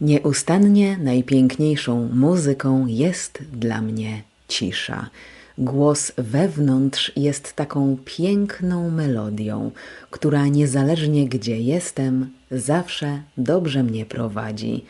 Nieustannie najpiękniejszą muzyką jest dla mnie cisza. Głos wewnątrz jest taką piękną melodią, która niezależnie gdzie jestem, zawsze dobrze mnie prowadzi.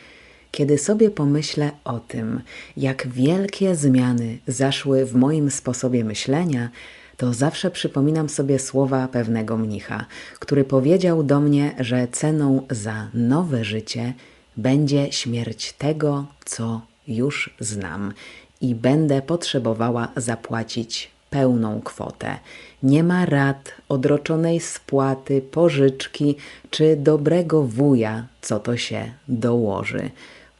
Kiedy sobie pomyślę o tym, jak wielkie zmiany zaszły w moim sposobie myślenia, to zawsze przypominam sobie słowa pewnego mnicha, który powiedział do mnie, że ceną za nowe życie będzie śmierć tego, co już znam i będę potrzebowała zapłacić pełną kwotę. Nie ma rad, odroczonej spłaty, pożyczki czy dobrego wuja, co to się dołoży.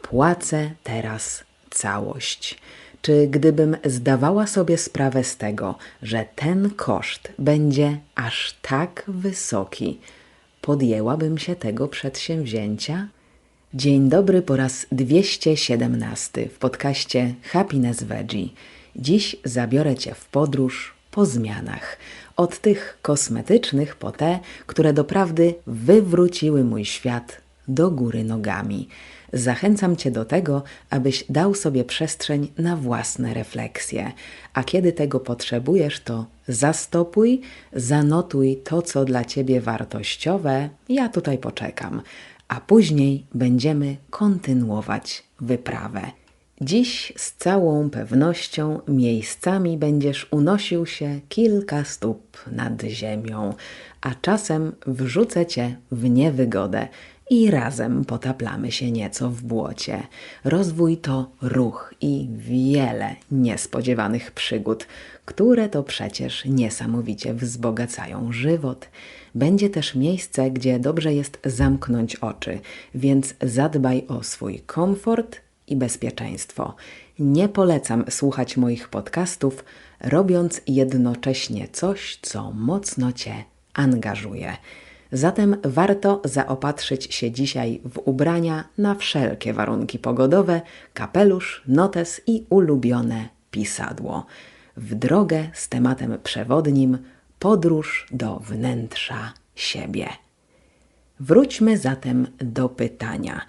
Płacę teraz całość. Czy gdybym zdawała sobie sprawę z tego, że ten koszt będzie aż tak wysoki, podjęłabym się tego przedsięwzięcia? Dzień dobry po raz 217 w podcaście Happiness Veggie. Dziś zabiorę Cię w podróż po zmianach. Od tych kosmetycznych po te, które doprawdy wywróciły mój świat do góry nogami. Zachęcam Cię do tego, abyś dał sobie przestrzeń na własne refleksje, a kiedy tego potrzebujesz, to zastopuj, zanotuj to, co dla Ciebie wartościowe. Ja tutaj poczekam a później będziemy kontynuować wyprawę. Dziś z całą pewnością miejscami będziesz unosił się kilka stóp nad ziemią, a czasem wrzucę cię w niewygodę i razem potaplamy się nieco w błocie. Rozwój to ruch i wiele niespodziewanych przygód, które to przecież niesamowicie wzbogacają żywot. Będzie też miejsce, gdzie dobrze jest zamknąć oczy, więc zadbaj o swój komfort i bezpieczeństwo. Nie polecam słuchać moich podcastów, robiąc jednocześnie coś, co mocno Cię angażuje. Zatem warto zaopatrzyć się dzisiaj w ubrania na wszelkie warunki pogodowe, kapelusz, notes i ulubione pisadło. W drogę z tematem przewodnim podróż do wnętrza siebie. Wróćmy zatem do pytania: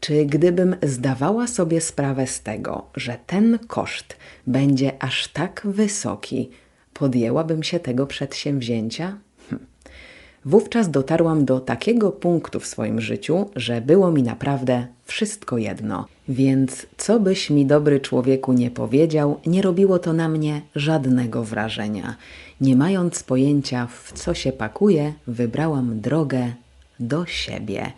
czy gdybym zdawała sobie sprawę z tego, że ten koszt będzie aż tak wysoki, podjęłabym się tego przedsięwzięcia? Wówczas dotarłam do takiego punktu w swoim życiu, że było mi naprawdę wszystko jedno. Więc co byś mi dobry człowieku nie powiedział, nie robiło to na mnie żadnego wrażenia. Nie mając pojęcia, w co się pakuje, wybrałam drogę do siebie.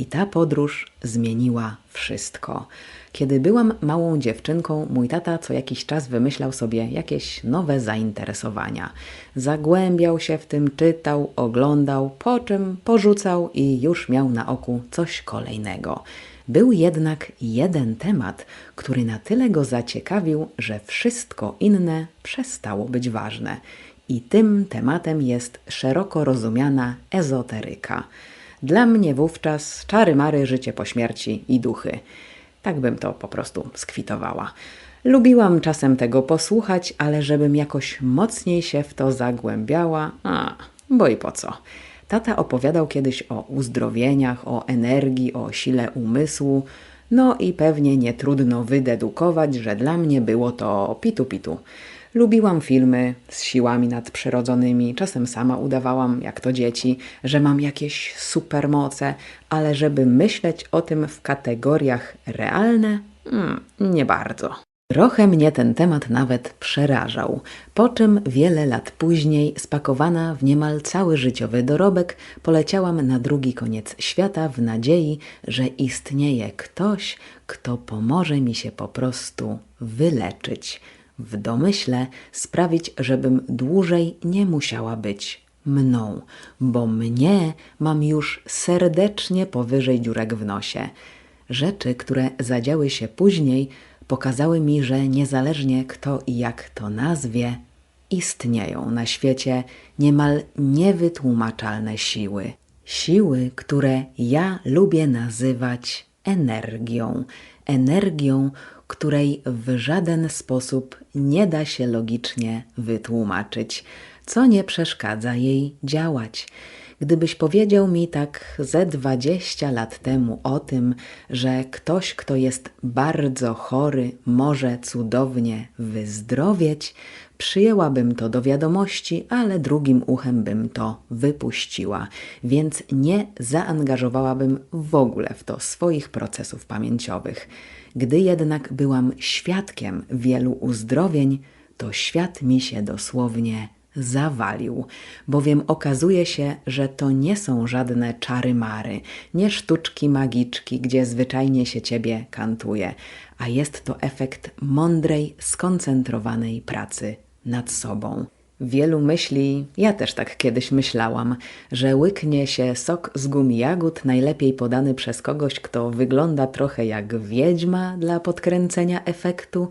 I ta podróż zmieniła wszystko. Kiedy byłam małą dziewczynką, mój tata co jakiś czas wymyślał sobie jakieś nowe zainteresowania. Zagłębiał się w tym, czytał, oglądał, po czym porzucał i już miał na oku coś kolejnego. Był jednak jeden temat, który na tyle go zaciekawił, że wszystko inne przestało być ważne. I tym tematem jest szeroko rozumiana ezoteryka. Dla mnie wówczas czary mary, życie po śmierci i duchy. Tak bym to po prostu skwitowała. Lubiłam czasem tego posłuchać, ale żebym jakoś mocniej się w to zagłębiała, a, bo i po co. Tata opowiadał kiedyś o uzdrowieniach, o energii, o sile umysłu, no i pewnie nie trudno wydedukować, że dla mnie było to pitu-pitu. Lubiłam filmy z siłami nadprzyrodzonymi, czasem sama udawałam, jak to dzieci, że mam jakieś supermoce, ale żeby myśleć o tym w kategoriach realne, hmm, nie bardzo. Trochę mnie ten temat nawet przerażał, po czym wiele lat później, spakowana w niemal cały życiowy dorobek, poleciałam na drugi koniec świata w nadziei, że istnieje ktoś, kto pomoże mi się po prostu wyleczyć w domyśle sprawić, żebym dłużej nie musiała być mną, bo mnie mam już serdecznie powyżej dziurek w nosie. Rzeczy, które zadziały się później, pokazały mi, że niezależnie kto i jak to nazwie, istnieją na świecie niemal niewytłumaczalne siły. Siły, które ja lubię nazywać energią. Energią, której w żaden sposób nie da się logicznie wytłumaczyć, co nie przeszkadza jej działać. Gdybyś powiedział mi tak ze dwadzieścia lat temu o tym, że ktoś, kto jest bardzo chory, może cudownie wyzdrowieć, przyjęłabym to do wiadomości, ale drugim uchem bym to wypuściła, więc nie zaangażowałabym w ogóle w to swoich procesów pamięciowych. Gdy jednak byłam świadkiem wielu uzdrowień, to świat mi się dosłownie zawalił, bowiem okazuje się, że to nie są żadne czary-mary, nie sztuczki magiczki, gdzie zwyczajnie się ciebie kantuje, a jest to efekt mądrej, skoncentrowanej pracy nad sobą. Wielu myśli, ja też tak kiedyś myślałam, że łyknie się sok z gumi jagód, najlepiej podany przez kogoś, kto wygląda trochę jak wiedźma dla podkręcenia efektu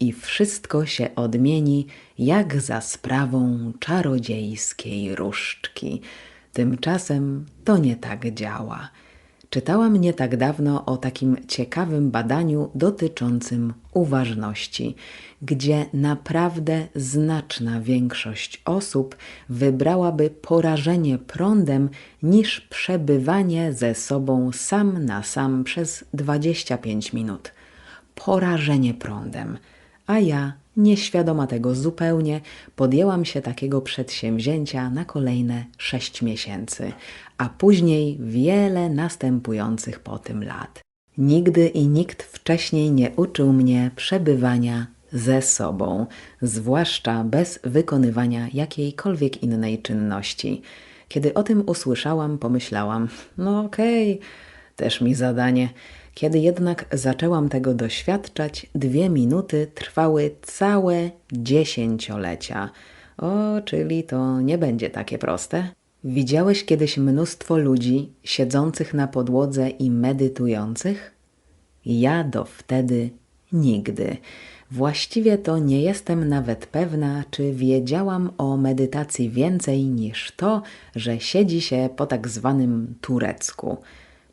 i wszystko się odmieni jak za sprawą czarodziejskiej różdżki. Tymczasem to nie tak działa. Czytałam nie tak dawno o takim ciekawym badaniu dotyczącym uważności, gdzie naprawdę znaczna większość osób wybrałaby porażenie prądem niż przebywanie ze sobą sam na sam przez 25 minut. Porażenie prądem. A ja, nieświadoma tego zupełnie, podjęłam się takiego przedsięwzięcia na kolejne sześć miesięcy, a później wiele następujących po tym lat. Nigdy i nikt wcześniej nie uczył mnie przebywania ze sobą, zwłaszcza bez wykonywania jakiejkolwiek innej czynności. Kiedy o tym usłyszałam, pomyślałam: No okej, okay, też mi zadanie. Kiedy jednak zaczęłam tego doświadczać, dwie minuty trwały całe dziesięciolecia. O, czyli to nie będzie takie proste. Widziałeś kiedyś mnóstwo ludzi siedzących na podłodze i medytujących? Ja do wtedy nigdy. Właściwie to nie jestem nawet pewna, czy wiedziałam o medytacji więcej niż to, że siedzi się po tak zwanym turecku.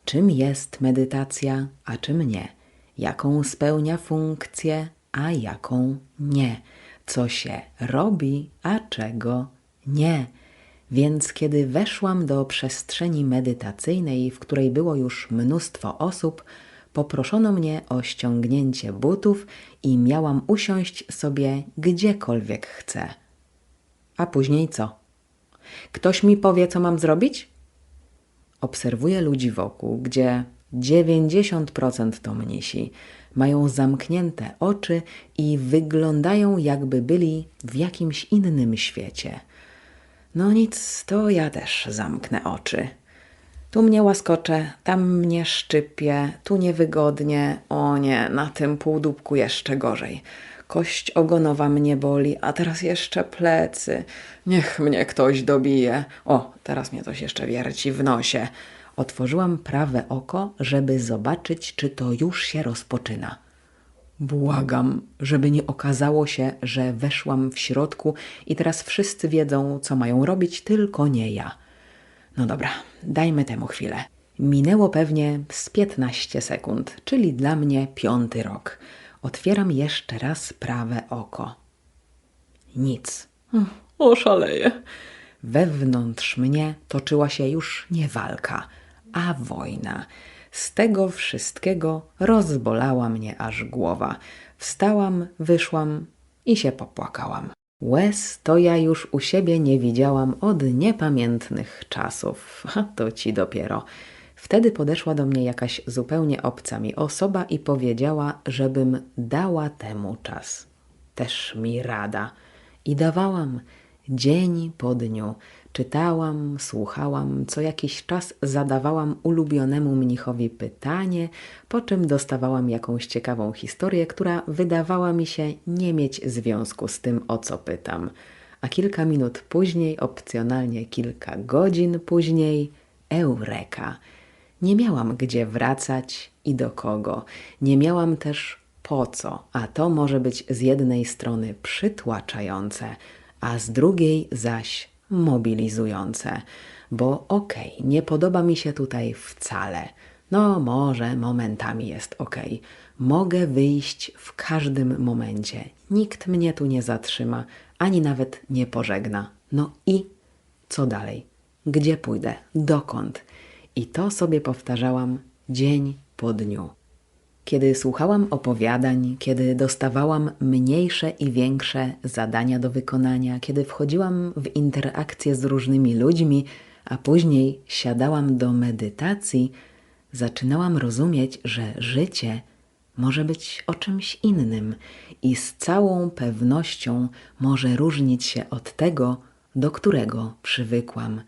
Czym jest medytacja, a czym nie? Jaką spełnia funkcję, a jaką nie? Co się robi, a czego nie? Więc kiedy weszłam do przestrzeni medytacyjnej, w której było już mnóstwo osób, poproszono mnie o ściągnięcie butów i miałam usiąść sobie gdziekolwiek chcę. A później co? Ktoś mi powie, co mam zrobić? Obserwuję ludzi wokół, gdzie 90% to mnisi. Mają zamknięte oczy i wyglądają, jakby byli w jakimś innym świecie. No nic, to ja też zamknę oczy. Tu mnie łaskocze, tam mnie szczypie, tu niewygodnie, o nie, na tym półdubku jeszcze gorzej. Kość ogonowa mnie boli, a teraz jeszcze plecy. Niech mnie ktoś dobije. O, teraz mnie coś jeszcze wierci w nosie. Otworzyłam prawe oko, żeby zobaczyć, czy to już się rozpoczyna. Błagam, żeby nie okazało się, że weszłam w środku i teraz wszyscy wiedzą, co mają robić, tylko nie ja. No dobra, dajmy temu chwilę. Minęło pewnie z 15 sekund, czyli dla mnie piąty rok. Otwieram jeszcze raz prawe oko. Nic. Oszaleję. Wewnątrz mnie toczyła się już nie walka, a wojna. Z tego wszystkiego rozbolała mnie aż głowa. Wstałam, wyszłam i się popłakałam. Łez to ja już u siebie nie widziałam od niepamiętnych czasów. A to ci dopiero. Wtedy podeszła do mnie jakaś zupełnie obca mi osoba i powiedziała, żebym dała temu czas. Też mi rada. I dawałam dzień po dniu. Czytałam, słuchałam, co jakiś czas zadawałam ulubionemu mnichowi pytanie, po czym dostawałam jakąś ciekawą historię, która wydawała mi się nie mieć związku z tym, o co pytam. A kilka minut później, opcjonalnie kilka godzin później, eureka. Nie miałam gdzie wracać i do kogo. Nie miałam też po co, a to może być z jednej strony przytłaczające, a z drugiej zaś mobilizujące, bo okej, okay, nie podoba mi się tutaj wcale. No, może momentami jest ok. Mogę wyjść w każdym momencie. Nikt mnie tu nie zatrzyma, ani nawet nie pożegna. No i co dalej? gdzie pójdę, dokąd. I to sobie powtarzałam dzień po dniu. Kiedy słuchałam opowiadań, kiedy dostawałam mniejsze i większe zadania do wykonania, kiedy wchodziłam w interakcje z różnymi ludźmi, a później siadałam do medytacji, zaczynałam rozumieć, że życie może być o czymś innym i z całą pewnością może różnić się od tego, do którego przywykłam.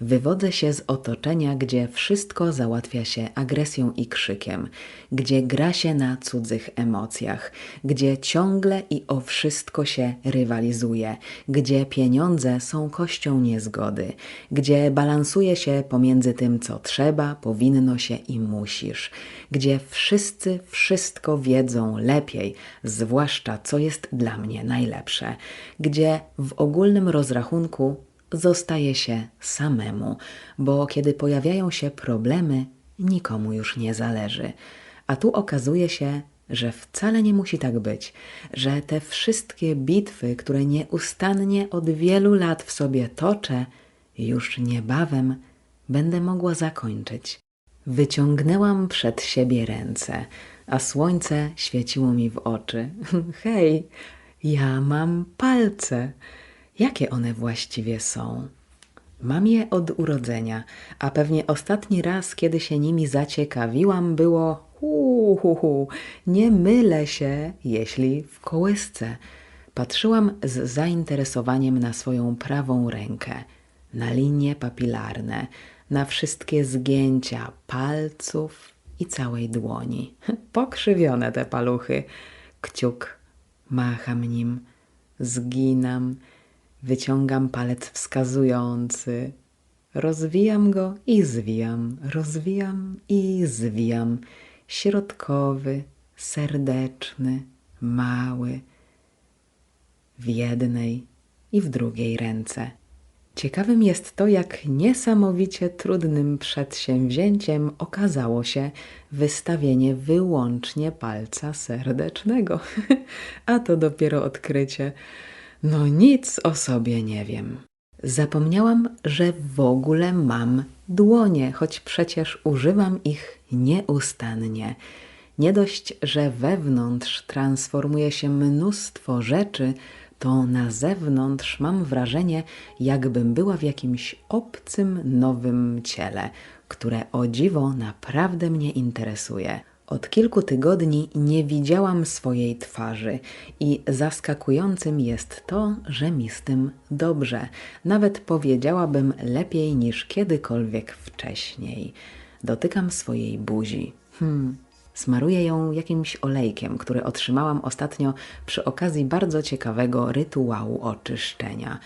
Wywodzę się z otoczenia, gdzie wszystko załatwia się agresją i krzykiem, gdzie gra się na cudzych emocjach, gdzie ciągle i o wszystko się rywalizuje, gdzie pieniądze są kością niezgody, gdzie balansuje się pomiędzy tym, co trzeba, powinno się i musisz, gdzie wszyscy wszystko wiedzą lepiej, zwłaszcza co jest dla mnie najlepsze, gdzie w ogólnym rozrachunku zostaje się samemu, bo kiedy pojawiają się problemy, nikomu już nie zależy. A tu okazuje się, że wcale nie musi tak być, że te wszystkie bitwy, które nieustannie od wielu lat w sobie toczę, już niebawem będę mogła zakończyć. Wyciągnęłam przed siebie ręce, a słońce świeciło mi w oczy. Hej, ja mam palce. Jakie one właściwie są? Mam je od urodzenia, a pewnie ostatni raz, kiedy się nimi zaciekawiłam, było hu, hu, hu. nie mylę się, jeśli w kołysce. Patrzyłam z zainteresowaniem na swoją prawą rękę, na linie papilarne, na wszystkie zgięcia palców i całej dłoni. Pokrzywione te paluchy. Kciuk, macham nim, zginam, Wyciągam palec wskazujący, rozwijam go i zwijam, rozwijam i zwijam. Środkowy, serdeczny, mały, w jednej i w drugiej ręce. Ciekawym jest to, jak niesamowicie trudnym przedsięwzięciem okazało się wystawienie wyłącznie palca serdecznego. A to dopiero odkrycie. No nic o sobie nie wiem. Zapomniałam, że w ogóle mam dłonie, choć przecież używam ich nieustannie. Nie dość, że wewnątrz transformuje się mnóstwo rzeczy, to na zewnątrz mam wrażenie, jakbym była w jakimś obcym, nowym ciele, które o dziwo naprawdę mnie interesuje. Od kilku tygodni nie widziałam swojej twarzy i zaskakującym jest to, że mi z tym dobrze. Nawet powiedziałabym lepiej niż kiedykolwiek wcześniej. Dotykam swojej buzi. Hmm. Smaruję ją jakimś olejkiem, który otrzymałam ostatnio przy okazji bardzo ciekawego rytuału oczyszczenia.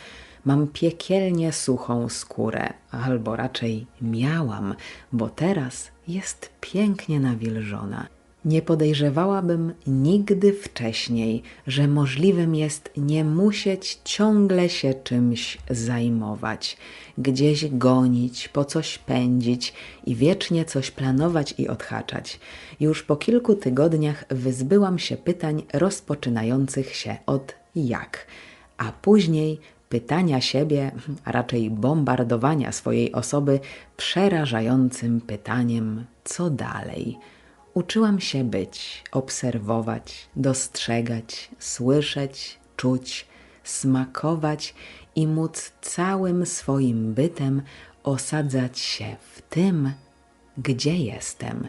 Mam piekielnie suchą skórę, albo raczej miałam, bo teraz jest pięknie nawilżona. Nie podejrzewałabym nigdy wcześniej, że możliwym jest nie musieć ciągle się czymś zajmować, gdzieś gonić, po coś pędzić i wiecznie coś planować i odhaczać. Już po kilku tygodniach wyzbyłam się pytań rozpoczynających się od jak, a później pytania siebie, a raczej bombardowania swojej osoby przerażającym pytaniem: co dalej? Uczyłam się być, obserwować, dostrzegać, słyszeć, czuć, smakować i móc całym swoim bytem osadzać się w tym, gdzie jestem.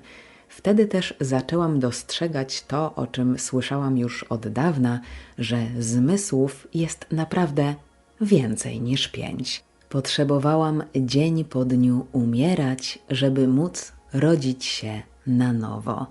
Wtedy też zaczęłam dostrzegać to, o czym słyszałam już od dawna, że zmysłów jest naprawdę więcej niż pięć. Potrzebowałam dzień po dniu umierać, żeby móc rodzić się na nowo.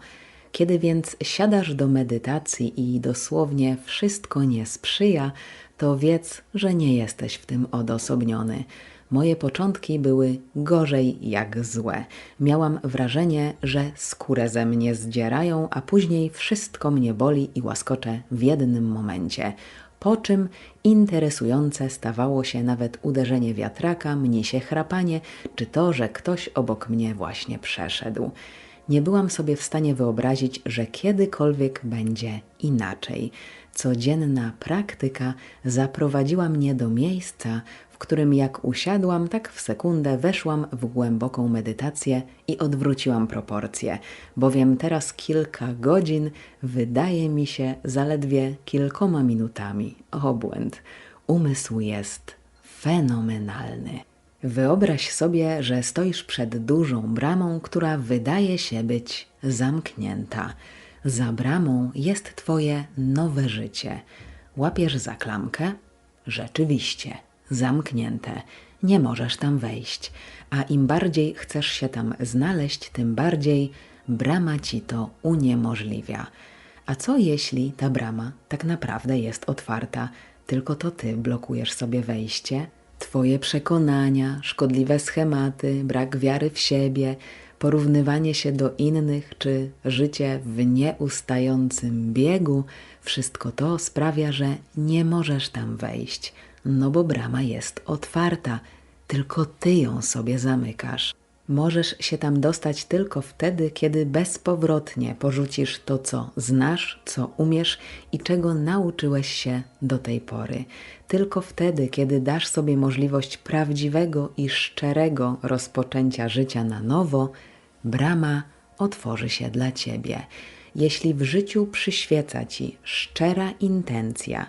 Kiedy więc siadasz do medytacji i dosłownie wszystko nie sprzyja, to wiedz, że nie jesteś w tym odosobniony. Moje początki były gorzej jak złe. Miałam wrażenie, że skórę ze mnie zdzierają, a później wszystko mnie boli i łaskocze w jednym momencie po czym interesujące stawało się nawet uderzenie wiatraka, mnisie chrapanie, czy to, że ktoś obok mnie właśnie przeszedł. Nie byłam sobie w stanie wyobrazić, że kiedykolwiek będzie inaczej. Codzienna praktyka zaprowadziła mnie do miejsca, którym jak usiadłam, tak w sekundę weszłam w głęboką medytację i odwróciłam proporcje, bowiem teraz kilka godzin wydaje mi się zaledwie kilkoma minutami. Obłęd. Umysł jest fenomenalny. Wyobraź sobie, że stoisz przed dużą bramą, która wydaje się być zamknięta. Za bramą jest Twoje nowe życie. Łapiesz za klamkę? Rzeczywiście, zamknięte. Nie możesz tam wejść, a im bardziej chcesz się tam znaleźć, tym bardziej brama ci to uniemożliwia. A co jeśli ta brama tak naprawdę jest otwarta, tylko to ty blokujesz sobie wejście? Twoje przekonania, szkodliwe schematy, brak wiary w siebie, porównywanie się do innych czy życie w nieustającym biegu, wszystko to sprawia, że nie możesz tam wejść, no bo brama jest otwarta, tylko ty ją sobie zamykasz. Możesz się tam dostać tylko wtedy, kiedy bezpowrotnie porzucisz to, co znasz, co umiesz i czego nauczyłeś się do tej pory. Tylko wtedy, kiedy dasz sobie możliwość prawdziwego i szczerego rozpoczęcia życia na nowo, brama otworzy się dla ciebie. Jeśli w życiu przyświeca ci szczera intencja,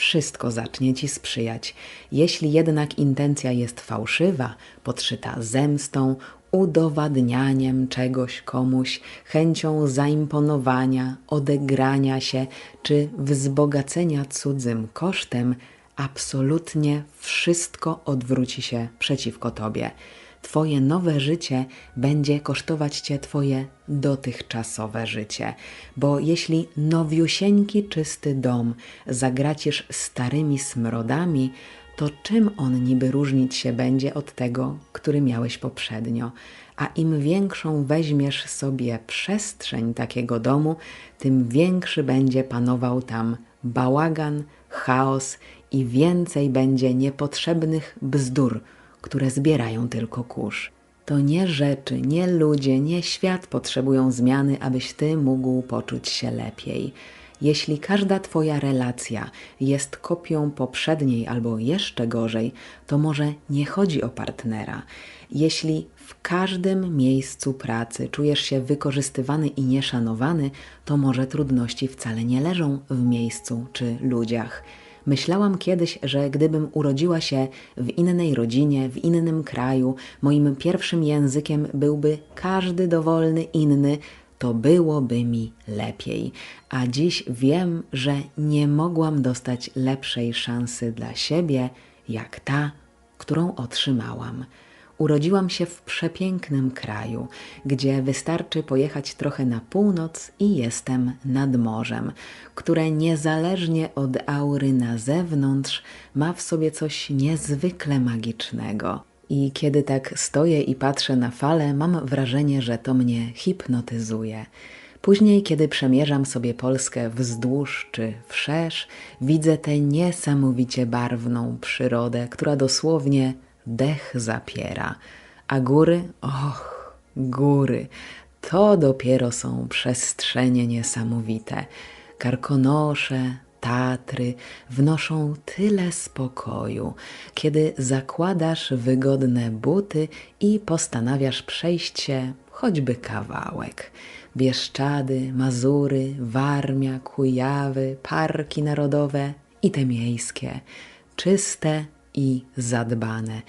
wszystko zacznie ci sprzyjać. Jeśli jednak intencja jest fałszywa, podszyta zemstą, udowadnianiem czegoś komuś, chęcią zaimponowania, odegrania się czy wzbogacenia cudzym kosztem, absolutnie wszystko odwróci się przeciwko tobie. Twoje nowe życie będzie kosztować Cię Twoje dotychczasowe życie, bo jeśli nowiusieńki czysty dom zagracisz starymi smrodami, to czym on niby różnić się będzie od tego, który miałeś poprzednio? A im większą weźmiesz sobie przestrzeń takiego domu, tym większy będzie panował tam bałagan, chaos i więcej będzie niepotrzebnych bzdur, które zbierają tylko kurz. To nie rzeczy, nie ludzie, nie świat potrzebują zmiany, abyś ty mógł poczuć się lepiej. Jeśli każda Twoja relacja jest kopią poprzedniej albo jeszcze gorzej, to może nie chodzi o partnera. Jeśli w każdym miejscu pracy czujesz się wykorzystywany i nieszanowany, to może trudności wcale nie leżą w miejscu czy ludziach. Myślałam kiedyś, że gdybym urodziła się w innej rodzinie, w innym kraju, moim pierwszym językiem byłby każdy dowolny inny, to byłoby mi lepiej. A dziś wiem, że nie mogłam dostać lepszej szansy dla siebie, jak ta, którą otrzymałam. Urodziłam się w przepięknym kraju, gdzie wystarczy pojechać trochę na północ i jestem nad morzem, które niezależnie od aury na zewnątrz ma w sobie coś niezwykle magicznego. I kiedy tak stoję i patrzę na fale, mam wrażenie, że to mnie hipnotyzuje. Później, kiedy przemierzam sobie Polskę wzdłuż czy wszerz, widzę tę niesamowicie barwną przyrodę, która dosłownie dech zapiera. A góry, och, góry, to dopiero są przestrzenie niesamowite. Karkonosze, Tatry wnoszą tyle spokoju, kiedy zakładasz wygodne buty i postanawiasz przejść się choćby kawałek. Bieszczady, Mazury, Warmia, Kujawy, parki narodowe i te miejskie, czyste i zadbane.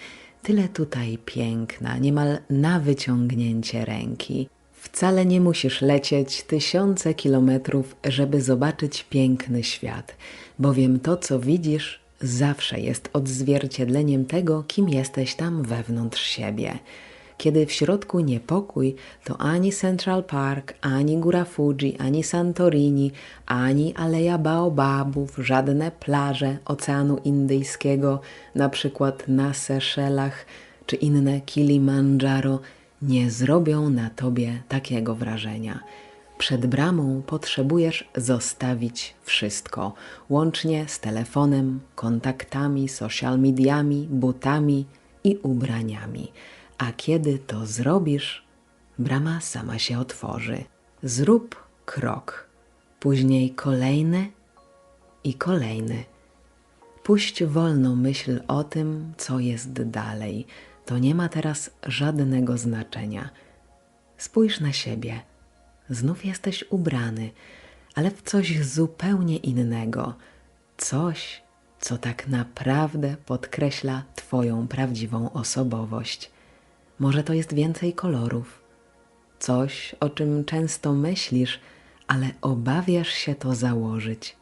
Tyle tutaj piękna, niemal na wyciągnięcie ręki. Wcale nie musisz lecieć tysiące kilometrów, żeby zobaczyć piękny świat, bowiem to, co widzisz, zawsze jest odzwierciedleniem tego, kim jesteś tam wewnątrz siebie. Kiedy w środku niepokój, to ani Central Park, ani góra Fuji, ani Santorini, ani Aleja Baobabów, żadne plaże Oceanu Indyjskiego, na przykład na Seszelach, czy inne Kilimandżaro – nie zrobią na tobie takiego wrażenia. Przed bramą potrzebujesz zostawić wszystko, łącznie z telefonem, kontaktami, social mediami, butami i ubraniami. A kiedy to zrobisz, brama sama się otworzy. Zrób krok, później kolejny i kolejny. Puść wolną myśl o tym, co jest dalej. To nie ma teraz żadnego znaczenia. Spójrz na siebie. Znów jesteś ubrany, ale w coś zupełnie innego. Coś, co tak naprawdę podkreśla Twoją prawdziwą osobowość. Może to jest więcej kolorów, coś, o czym często myślisz, ale obawiasz się to założyć.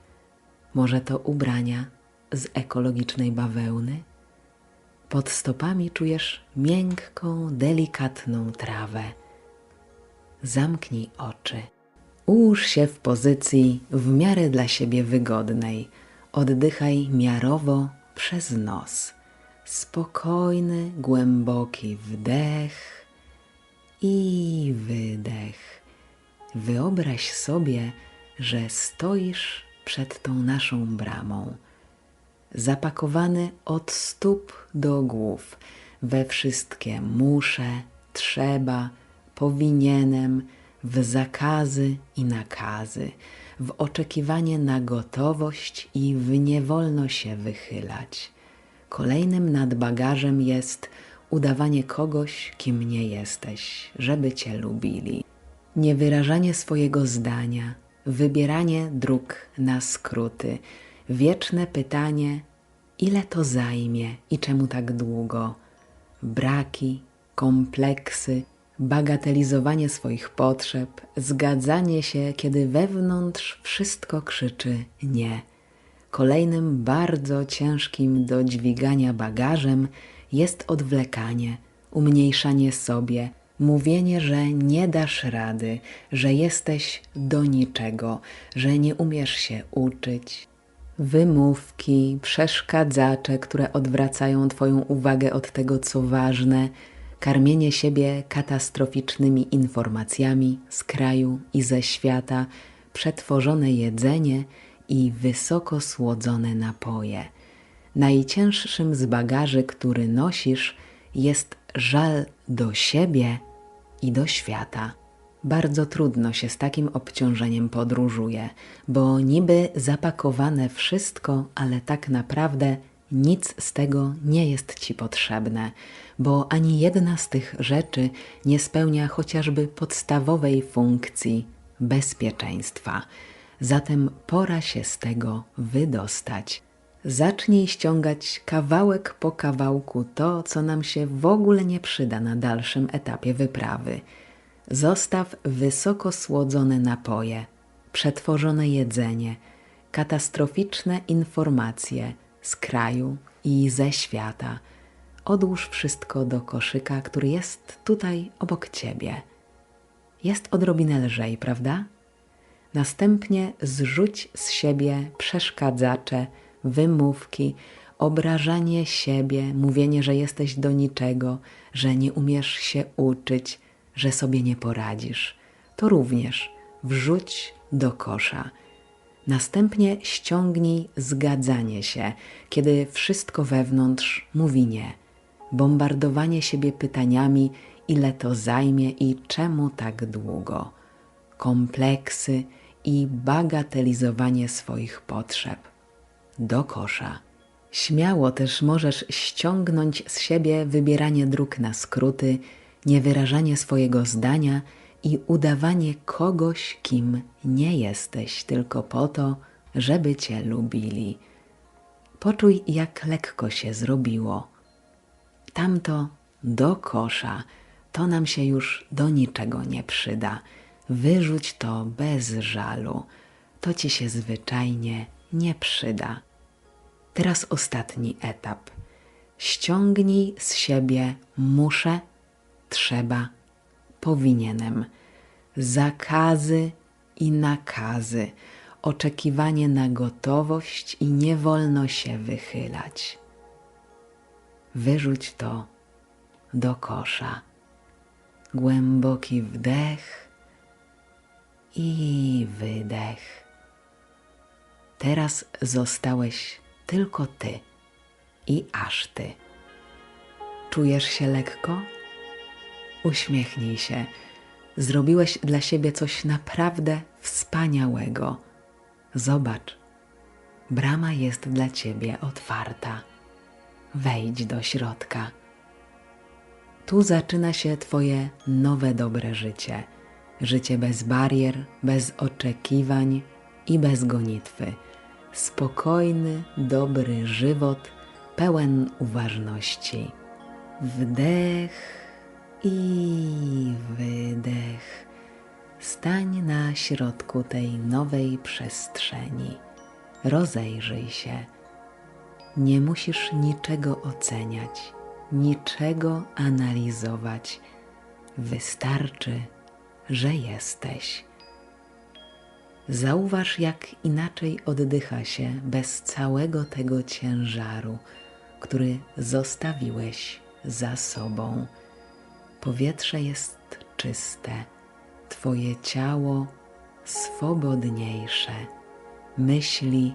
Może to ubrania z ekologicznej bawełny? Pod stopami czujesz miękką, delikatną trawę. Zamknij oczy. Ułóż się w pozycji w miarę dla siebie wygodnej. Oddychaj miarowo przez nos. Spokojny, głęboki wdech i wydech. Wyobraź sobie, że stoisz przed tą naszą bramą, zapakowany od stóp do głów we wszystkie muszę, trzeba, powinienem, w zakazy i nakazy, w oczekiwanie na gotowość i w nie wolno się wychylać. Kolejnym nadbagażem jest udawanie kogoś, kim nie jesteś, żeby cię lubili. Niewyrażanie swojego zdania, wybieranie dróg na skróty, wieczne pytanie, ile to zajmie i czemu tak długo, braki, kompleksy, bagatelizowanie swoich potrzeb, zgadzanie się, kiedy wewnątrz wszystko krzyczy nie. Kolejnym bardzo ciężkim do dźwigania bagażem jest odwlekanie, umniejszanie sobie, mówienie, że nie dasz rady, że jesteś do niczego, że nie umiesz się uczyć. Wymówki, przeszkadzacze, które odwracają Twoją uwagę od tego, co ważne, karmienie siebie katastroficznymi informacjami z kraju i ze świata, przetworzone jedzenie i wysoko słodzone napoje. Najcięższym z bagaży, który nosisz, jest żal do siebie i do świata. Bardzo trudno się z takim obciążeniem podróżuje, bo niby zapakowane wszystko, ale tak naprawdę nic z tego nie jest ci potrzebne, bo ani jedna z tych rzeczy nie spełnia chociażby podstawowej funkcji bezpieczeństwa. Zatem pora się z tego wydostać. Zacznij ściągać kawałek po kawałku to, co nam się w ogóle nie przyda na dalszym etapie wyprawy. Zostaw wysoko słodzone napoje, przetworzone jedzenie, katastroficzne informacje z kraju i ze świata. Odłóż wszystko do koszyka, który jest tutaj obok ciebie. Jest odrobinę lżej, prawda? Następnie zrzuć z siebie przeszkadzacze, wymówki, obrażanie siebie, mówienie, że jesteś do niczego, że nie umiesz się uczyć, że sobie nie poradzisz. To również wrzuć do kosza. Następnie ściągnij zgadzanie się, kiedy wszystko wewnątrz mówi nie. Bombardowanie siebie pytaniami, ile to zajmie i czemu tak długo. Kompleksy i bagatelizowanie swoich potrzeb do kosza. Śmiało też możesz ściągnąć z siebie wybieranie dróg na skróty, niewyrażanie swojego zdania i udawanie kogoś, kim nie jesteś, tylko po to, żeby cię lubili. Poczuj, jak lekko się zrobiło. Tamto do kosza, to nam się już do niczego nie przyda. Wyrzuć to bez żalu, to ci się zwyczajnie nie przyda. Teraz ostatni etap. Ściągnij z siebie muszę, trzeba, powinienem, zakazy i nakazy, oczekiwanie na gotowość i nie wolno się wychylać. Wyrzuć to do kosza. Głęboki wdech i wydech. Teraz zostałeś tylko ty i aż ty. Czujesz się lekko? Uśmiechnij się. Zrobiłeś dla siebie coś naprawdę wspaniałego. Zobacz, Brama jest dla ciebie otwarta. Wejdź do środka. Tu zaczyna się Twoje nowe dobre życie. Życie bez barier, bez oczekiwań i bez gonitwy. Spokojny, dobry żywot, pełen uważności. Wdech i wydech. Stań na środku tej nowej przestrzeni. Rozejrzyj się. Nie musisz niczego oceniać, niczego analizować. Wystarczy, że jesteś. Zauważ, jak inaczej oddycha się bez całego tego ciężaru, który zostawiłeś za sobą. Powietrze jest czyste, Twoje ciało swobodniejsze, myśli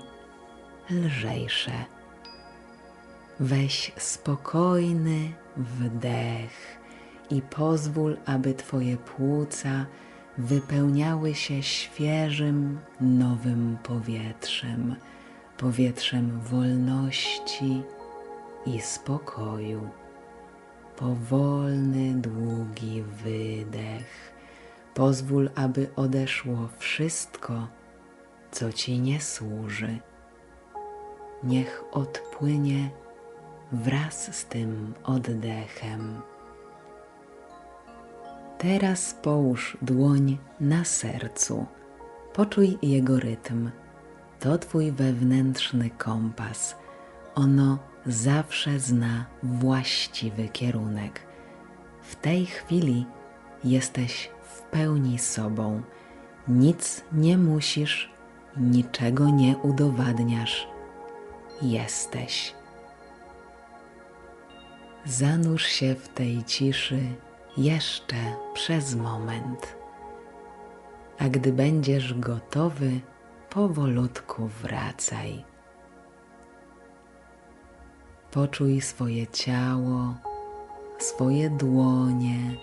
lżejsze. Weź spokojny wdech i pozwól, aby Twoje płuca wypełniały się świeżym, nowym powietrzem, powietrzem wolności i spokoju. Powolny, długi wydech. Pozwól, aby odeszło wszystko, co Ci nie służy. Niech odpłynie wraz z tym oddechem. Teraz połóż dłoń na sercu. Poczuj jego rytm. To Twój wewnętrzny kompas. Ono zawsze zna właściwy kierunek. W tej chwili jesteś w pełni sobą. Nic nie musisz, niczego nie udowadniasz. Jesteś. Zanurz się w tej ciszy jeszcze przez moment. A gdy będziesz gotowy, powolutku wracaj. Poczuj swoje ciało, swoje dłonie,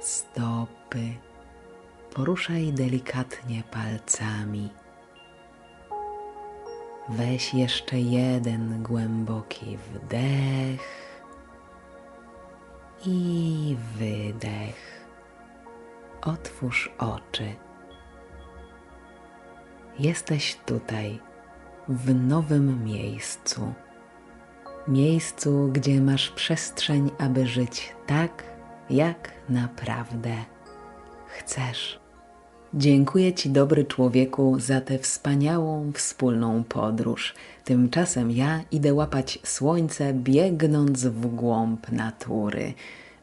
stopy. Poruszaj delikatnie palcami. Weź jeszcze jeden głęboki wdech i wydech. Otwórz oczy. Jesteś tutaj, w nowym miejscu. Miejscu, gdzie masz przestrzeń, aby żyć tak, jak naprawdę chcesz. Dziękuję Ci, dobry człowieku, za tę wspaniałą wspólną podróż. Tymczasem ja idę łapać słońce, biegnąc w głąb natury.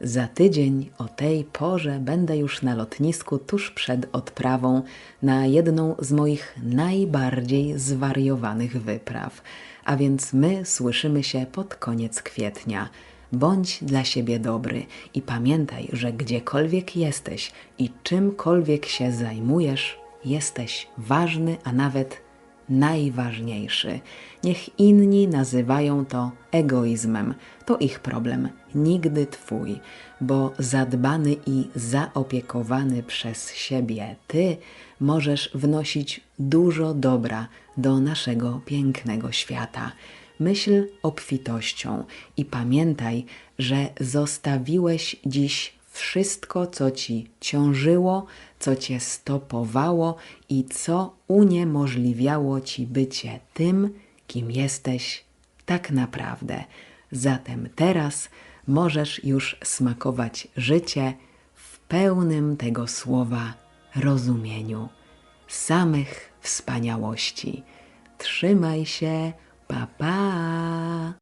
Za tydzień o tej porze będę już na lotnisku tuż przed odprawą na jedną z moich najbardziej zwariowanych wypraw. A więc my słyszymy się pod koniec kwietnia. Bądź dla siebie dobry i pamiętaj, że gdziekolwiek jesteś i czymkolwiek się zajmujesz, jesteś ważny, a nawet najważniejszy. Niech inni nazywają to egoizmem. To ich problem, nigdy twój, bo zadbany i zaopiekowany przez siebie ty możesz wnosić dużo dobra do naszego pięknego świata. Myśl obfitością i pamiętaj, że zostawiłeś dziś wszystko, co ci ciążyło, co cię stopowało i co uniemożliwiało ci bycie tym, kim jesteś tak naprawdę. Zatem teraz możesz już smakować życie w pełnym tego słowa rozumieniu, samych wspaniałości. Trzymaj się, Papá.